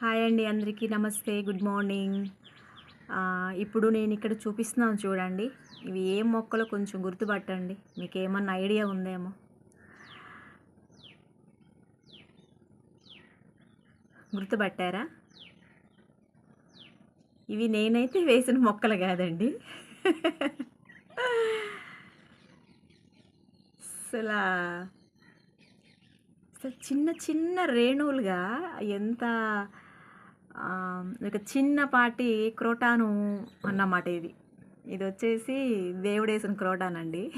Hi అండి అందరికీ. నమస్తే గుడ్ మార్నింగ్. ఇప్పుడు నేను ఇక్కడ చూపిస్తున్నాను చూడండి. ఇవి ఏ మొక్కలు కొంచెం గుర్తుపట్టండి. మీకు ఏమన్నా ఐడియా ఉందేమో. గుర్తుపట్టారా? ఇవి నేనైతే వేసిన మొక్కలు కాదండి. అసలు అసలు చిన్న చిన్న రేణువులుగా ఎంత ఒక చిన్నపాటి క్రోటాను అన్నమాట ఇది. ఇది వచ్చేసి దేవుడేసిన క్రోటాన్ అండి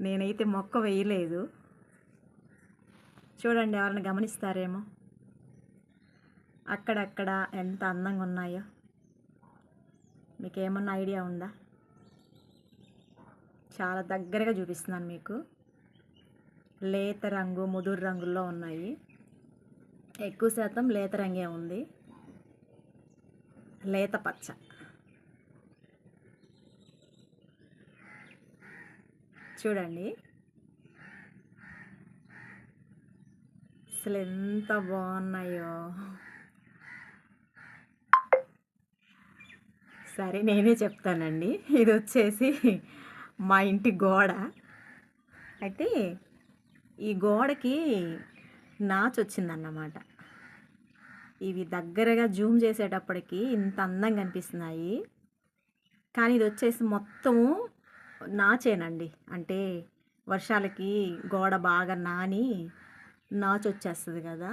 నేనైతే మొక్క వేయలేదు. చూడండి ఎవరైనా గమనిస్తారేమో. అక్కడక్కడ ఎంత అందంగా ఉన్నాయో. మీకు ఏమన్నా ఐడియా ఉందా? చాలా దగ్గరగా చూపిస్తున్నాను మీకు. లేత రంగు ముదురు రంగుల్లో ఉన్నాయి. ఎక్కువ శాతం లేత రంగే ఉంది. లేత పచ్చ. చూడండి. అసలు ఎంత బాగున్నాయో. సరే నేనే చెప్తానండి. ఇది వచ్చేసి మా ఇంటి గోడ. అయితే ఈ గోడకి నాచు వచ్చిందన్నమాట ఇవి దగ్గరగా జూమ్ చేసేటప్పటికి ఇంత అందంగా కనిపిస్తున్నాయి కానీ ఇది వచ్చేసి మొత్తము నాచేనండి. అంటే వర్షాలకి గోడ బాగా నాని నాచు వచ్చేస్తుంది కదా.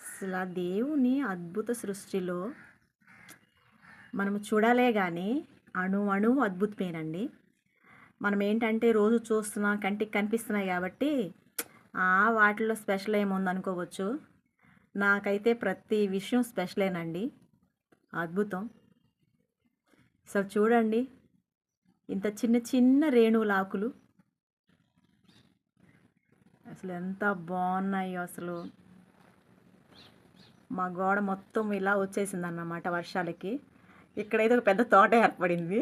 అసలు దేవుని అద్భుత సృష్టిలో మనము చూడాలే కానీ అణు అణువు అద్భుతమేనండి. మనం ఏంటంటే రోజు చూస్తున్నాం కంటికి కనిపిస్తున్నాయి కాబట్టి ఆ వాటిలో స్పెషల్ ఏముంది అనుకోవచ్చు నాకైతే ప్రతి విషయం స్పెషలేనండి. అద్భుతం. అసలు చూడండి. ఇంత చిన్న చిన్న రేణువుల అసలు ఎంత బాగున్నాయో అసలు. మా గోడ మొత్తం ఇలా వచ్చేసింది అన్నమాట వర్షాలకి. ఇక్కడైతే ఒక పెద్ద తోట ఏర్పడింది.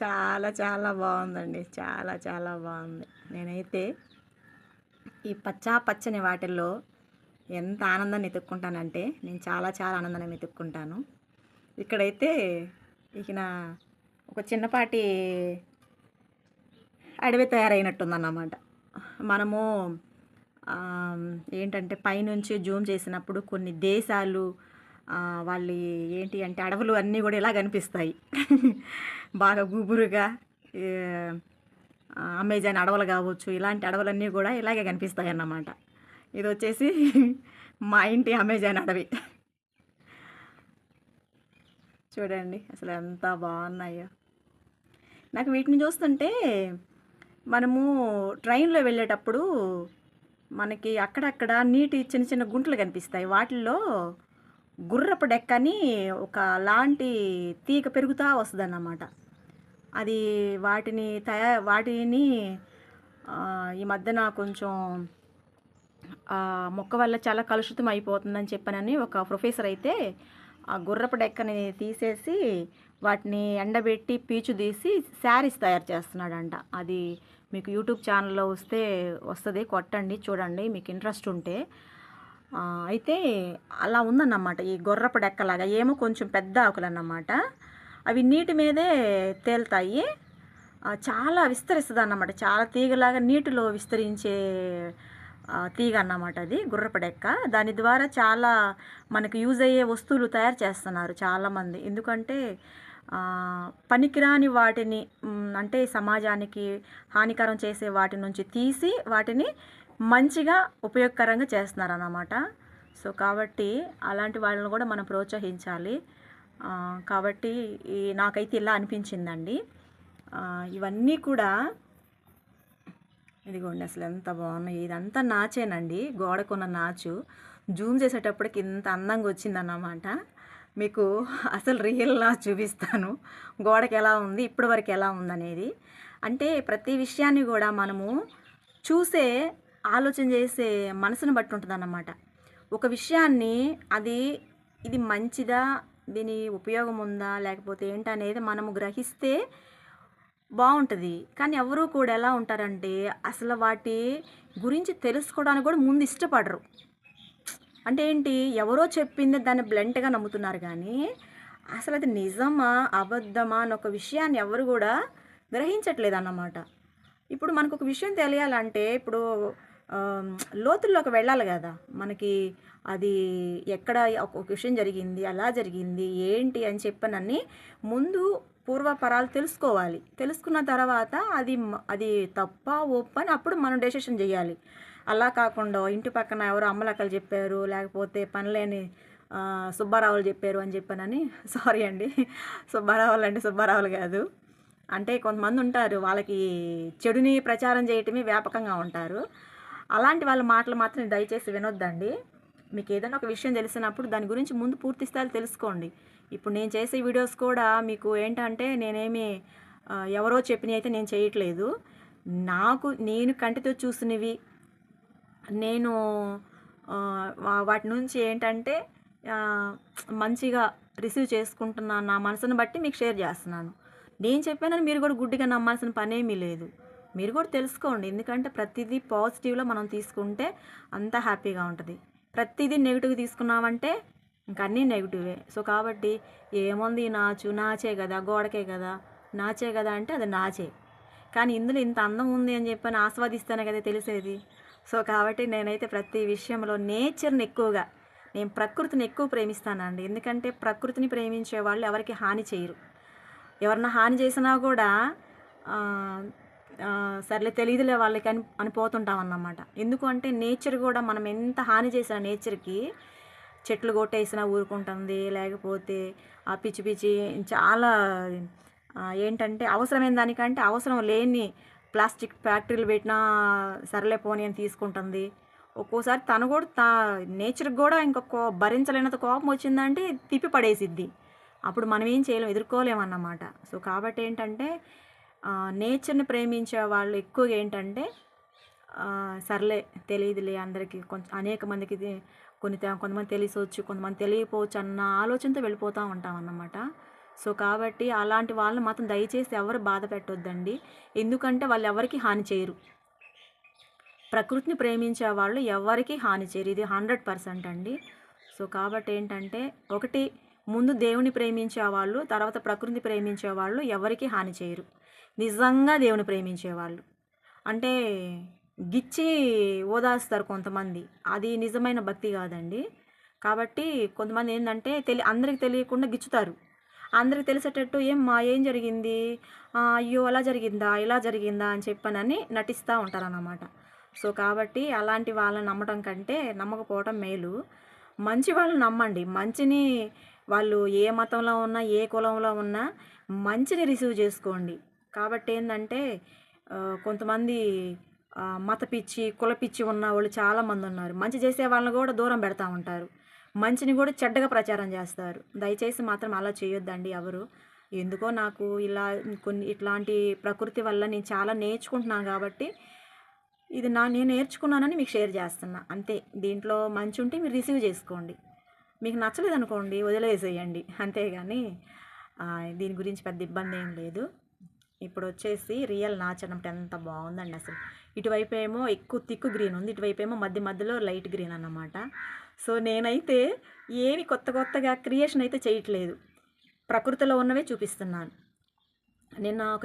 చాలా చాలా బాగుందండి. చాలా చాలా బాగుంది. నేనైతే ఈ పచ్చా పచ్చని వాటిల్లో ఎంత ఆనందాన్ని వెతుక్కుంటానంటే నేను చాలా చాలా ఆనందాన్ని వెతుక్కుంటాను. ఇక్కడైతే ఇక నా ఒక చిన్నపాటి అడవి తయారైనట్టుందన్నమాట. మనము ఏంటంటే పైనుంచి జూమ్ చేసినప్పుడు కొన్ని దేశాలు వాళ్ళు ఏంటి అంటే అడవులు అన్నీ కూడా ఇలా కనిపిస్తాయి. బాగా గుబురుగా అమెజాన్ అడవులు కావచ్చు ఇలాంటి అడవులన్నీ కూడా ఇలాగే కనిపిస్తాయి అన్నమాట ఇది వచ్చేసి మా ఇంటి అమెజాన్ అడవి. చూడండి అసలు ఎంత బాగున్నాయో. నాకు వీటిని చూస్తుంటే మనము ట్రైన్లో వెళ్ళేటప్పుడు మనకి అక్కడక్కడ నీటి చిన్న చిన్న గుంటలు కనిపిస్తాయి. వాటిల్లో గుర్రపు డెక్కని ఒక లాంటి తీగ పెరుగుతూ వస్తుంది అన్నమాట అది వాటిని తయా వాటిని ఈ మధ్యన కొంచెం మొక్క వల్ల చాలా కలుషితం అయిపోతుందని చెప్పానని ఒక ప్రొఫెసర్ అయితే ఆ గుర్రపు డెక్కని తీసేసి వాటిని ఎండబెట్టి పీచు తీసి శారీస్ తయారు చేస్తున్నాడంట. అది మీకు యూట్యూబ్ ఛానల్లో వస్తే వస్తుంది కొట్టండి చూడండి మీకు ఇంట్రెస్ట్ ఉంటే. అయితే అలా ఉందన్నమాట ఈ గుర్రపు డెక్కలాగా. ఏమో కొంచెం పెద్ద ఆకులు అన్నమాట అవి నీటి మీదే తేలుతాయి. చాలా విస్తరిస్తుంది అన్నమాట చాలా తీగలాగా నీటిలో విస్తరించే తీగ అన్నమాట అది గుర్రపు డెక్క. దాని ద్వారా చాలా మనకు యూజ్ అయ్యే వస్తువులు తయారు చేస్తున్నారు చాలామంది. ఎందుకంటే పనికిరాని వాటిని అంటే సమాజానికి హానికరం చేసే వాటి నుంచి తీసి వాటిని మంచిగా ఉపయోగకరంగా చేస్తున్నారు అన్నమాట సో కాబట్టి అలాంటి వాళ్ళని కూడా మనం ప్రోత్సహించాలి. కాబట్టి ఈ నాకైతే ఇలా అనిపించిందండి. ఇవన్నీ కూడా ఇదిగోండి అసలు ఎంత బాగున్నాయి. ఇదంతా నాచేనండి. గోడకున్న నాచు. జూమ్ చేసేటప్పటికి ఇంత అందంగా వచ్చిందన్నమాట. మీకు అసలు రియల్ నా చూపిస్తాను. గోడకి ఎలా ఉంది ఇప్పటి వరకు ఎలా ఉందనేది. అంటే ప్రతి విషయాన్ని కూడా మనము చూసే ఆలోచన చేసే మనసును బట్టి ఉంటుంది ఒక విషయాన్ని అది ఇది మంచిదా దీని ఉపయోగం ఉందా? లేకపోతే ఏంటనేది మనము గ్రహిస్తే బాగుంటుంది కానీ ఎవరు కూడా ఎలా ఉంటారంటే అసలు వాటి గురించి తెలుసుకోవడానికి కూడా ముందు ఇష్టపడరు. అంటే ఏంటి? ఎవరో చెప్పింది దాన్ని బ్లెంట్గా నమ్ముతున్నారు కానీ అసలు అది నిజమా? అబద్ధమా? అని ఒక విషయాన్ని ఎవరు కూడా గ్రహించట్లేదు అన్నమాట ఇప్పుడు మనకు ఒక విషయం తెలియాలంటే ఇప్పుడు లోతుల్లోకి వెళ్ళాలి కదా. మనకి అది ఎక్కడ ఒక విషయం జరిగింది అలా జరిగింది ఏంటి అని చెప్పనని ముందు పూర్వపరాలు తెలుసుకోవాలి. తెలుసుకున్న తర్వాత అది అది తప్ప ఒప్ప అని అప్పుడు మనం డెసిషన్ చేయాలి. అలా కాకుండా ఇంటి పక్కన ఎవరో అమ్మలక్కలు చెప్పారు లేకపోతే పనిలేని సుబ్బారావులు చెప్పారు అని చెప్పానని సారీ అండి. సుబ్బారావులు అంటే సుబ్బారావులు కాదు. అంటే కొంతమంది ఉంటారు వాళ్ళకి చెడుని ప్రచారం చేయటమే వ్యాపకంగా ఉంటారు. అలాంటి వాళ్ళ మాటలు మాత్రం దయచేసి వినొద్దండి. మీకు ఏదైనా ఒక విషయం తెలిసినప్పుడు దాని గురించి ముందు పూర్తి స్థాయిలో తెలుసుకోండి. ఇప్పుడు నేను చేసే వీడియోస్ కూడా మీకు ఏంటంటే నేనేమి ఎవరో చెప్పినవి అయితే నేను చేయట్లేదు. నాకు నేను కంటితో చూసినవి నేను వాటి నుంచి ఏంటంటే మంచిగా రిసీవ్ చేసుకుంటున్నాను నా మనసును బట్టి మీకు షేర్ చేస్తున్నాను. నేను చెప్పానని మీరు కూడా గుడ్డిగా నమ్మాల్సిన పనేమీ లేదు. మీరు కూడా తెలుసుకోండి. ఎందుకంటే ప్రతిదీ పాజిటివ్లో మనం తీసుకుంటే అంత హ్యాపీగా ఉంటుంది. ప్రతిదీ నెగిటివ్ తీసుకున్నామంటే ఇంక అన్నీ నెగిటివే సో కాబట్టి ఏముంది నాచు? నాచే కదా గోడకే కదా. నాచే కదా అంటే అది నాచే. కానీ ఇందులో ఇంత అందం ఉంది అని చెప్పని ఆస్వాదిస్తేనే కదా తెలిసేది. సో కాబట్టి నేనైతే ప్రతి విషయంలో నేచర్ని ఎక్కువగా నేను ప్రకృతిని ఎక్కువ ప్రేమిస్తానండి. ఎందుకంటే ప్రకృతిని ప్రేమించే వాళ్ళు ఎవరికి హాని చేయరు. ఎవరన్నా హాని చేసినా కూడా సర్లే తెలియదులే వాళ్ళకి అని అనిపోతుంటాం అన్నమాట. ఎందుకు అంటే నేచర్ కూడా మనం ఎంత హాని చేసిన నేచర్కి చెట్లు కొట్టేసినా ఊరుకుంటుంది లేకపోతే ఆ పిచ్చి పిచ్చి చాలా ఏంటంటే అవసరమైన దానికంటే అవసరం లేని ప్లాస్టిక్ ఫ్యాక్టరీలు పెట్టినా సర్లే పోనీ అని తీసుకుంటుంది. ఒక్కోసారి తను కూడా తా నేచర్కి కూడా ఇంకొక భరించలేనంత కోపం వచ్చిందంటే తిప్పి పడేసిద్ది. అప్పుడు మనం ఏం చేయలేం ఎదుర్కోలేమన్నమాట సో కాబట్టి ఏంటంటే నేచర్ని ప్రేమించే వాళ్ళు ఎక్కువగా ఏంటంటే సర్లే తెలియదులే అందరికీ కొంచెం అనేక మందికి కొన్ని కొంతమంది తెలిసొచ్చు కొంతమంది తెలియకపోవచ్చు అన్న ఆలోచనతో వెళ్ళిపోతూ ఉంటాం అన్నమాట. సో కాబట్టి అలాంటి వాళ్ళని మాత్రం దయచేసి ఎవరు బాధ పెట్టొద్దండి. ఎందుకంటే వాళ్ళు ఎవరికి హాని చేయరు. ప్రకృతిని ప్రేమించే వాళ్ళు ఎవరికి హాని చేయరు. ఇది హండ్రెడ్ పర్సెంట్ అండి. సో కాబట్టి ఏంటంటే ఒకటి ముందు దేవుని ప్రేమించే వాళ్ళు తర్వాత ప్రకృతిని ప్రేమించే వాళ్ళు ఎవరికి హాని చేయరు. నిజంగా దేవుని ప్రేమించే వాళ్ళు అంటే గిచ్చి ఓదాస్తారు కొంతమంది. అది నిజమైన భక్తి కాదండి. కాబట్టి కొంతమంది ఏంటంటే తెలి అందరికి తెలియకుండా గిచ్చుతారు. అందరికి తెలిసేటట్టు ఏం మా ఏం జరిగింది? అయ్యో అలా జరిగిందా? ఇలా జరిగిందా? అని చెప్పనని నటిస్తూ ఉంటారన్నమాట. సో కాబట్టి అలాంటి వాళ్ళని నమ్మటం కంటే నమ్మకపోవటం మేలు. మంచి వాళ్ళని నమ్మండి. మంచిని వాళ్ళు ఏ మతంలో ఉన్నా ఏ కులంలో ఉన్నా మంచిని రిసీవ్ చేసుకోండి. కాబట్టి ఏంటంటే కొంతమంది మత పిచ్చి కుల పిచ్చి ఉన్న వాళ్ళు చాలామంది ఉన్నారు మంచి చేసే వాళ్ళని కూడా దూరం పెడతా ఉంటారు. మంచిని కూడా చెడ్డగా ప్రచారం చేస్తారు. దయచేసి మాత్రం అలా చేయొద్దండి ఎవరు. ఎందుకో నాకు ఇలా కొన్ని ఇట్లాంటి ప్రకృతి వల్ల నేను చాలా నేర్చుకుంటున్నాను కాబట్టి ఇది నా నేను నేర్చుకున్నానని మీకు షేర్ చేస్తున్నా. అంతే. దీంట్లో మంచి ఉంటే మీరు రిసీవ్ చేసుకోండి. మీకు నచ్చలేదు అనుకోండి వదిలేసేయండి. అంతేగాని దీని గురించి పెద్ద ఇబ్బంది ఏం లేదు. ఇప్పుడు వచ్చేసి రియల్ నాచనం ఎంత బాగుందండి అసలు. ఇటువైపు ఏమో ఎక్కువ తిక్కు గ్రీన్ ఉంది. ఇటువైపు ఏమో మధ్య మధ్యలో లైట్ గ్రీన్ అన్నమాట. సో నేనైతే ఏమి కొత్త కొత్తగా క్రియేషన్ అయితే చేయట్లేదు. ప్రకృతిలో ఉన్నవే చూపిస్తున్నాను. నిన్న ఒక